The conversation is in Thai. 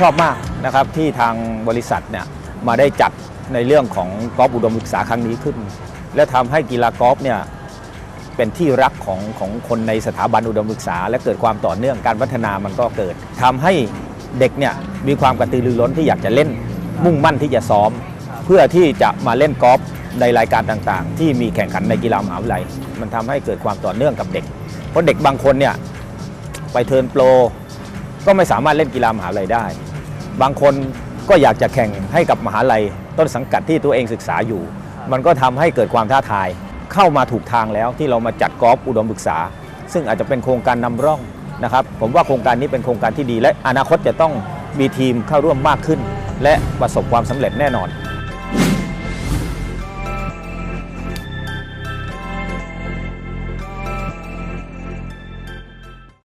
ชอบมากนะครับที่ทางบริษัทเนี่ยมาได้จัดในเรื่องของกอล์ฟอุดมศึกษาครั้งนี้ขึ้น และทำให้กีฬากอล์ฟเนี่ยเป็นที่รักของของคนในสถาบันอุดมศึกษา และเกิดความต่อเนื่องการพัฒนามันก็เกิดทำให้เด็กเนี่ยมีความกระตือรือร้นที่อยากจะเล่นมุ่งมั่นที่จะซ้อม เพื่อที่จะมาเล่นกอล์ฟในรายการต่างๆ ที่มีแข่งขันในกีฬามหาวิทยาลัย มันทำให้เกิดความต่อเนื่องกับเด็ก เพราะเด็กบางคนเนี่ยไปเทิร์นโปรก็ไม่สามารถเล่นกีฬามหาลัยได้ บางคนก็อยากจะแข่งให้กับมหาลัย ต้นสังกัดที่ตัวเองศึกษาอยู่ มันก็ทำให้เกิดความท้าทาย เข้ามาถูกทางแล้วที่เรามาจัดกอล์ฟอุดมศึกษา ซึ่งอาจจะเป็นโครงการนำร่องนะครับ ผมว่าโครงการนี้เป็นโครงการที่ดี และอนาคตจะต้องมีทีมเข้าร่วมมากขึ้น และประสบความสำเร็จแน่นอน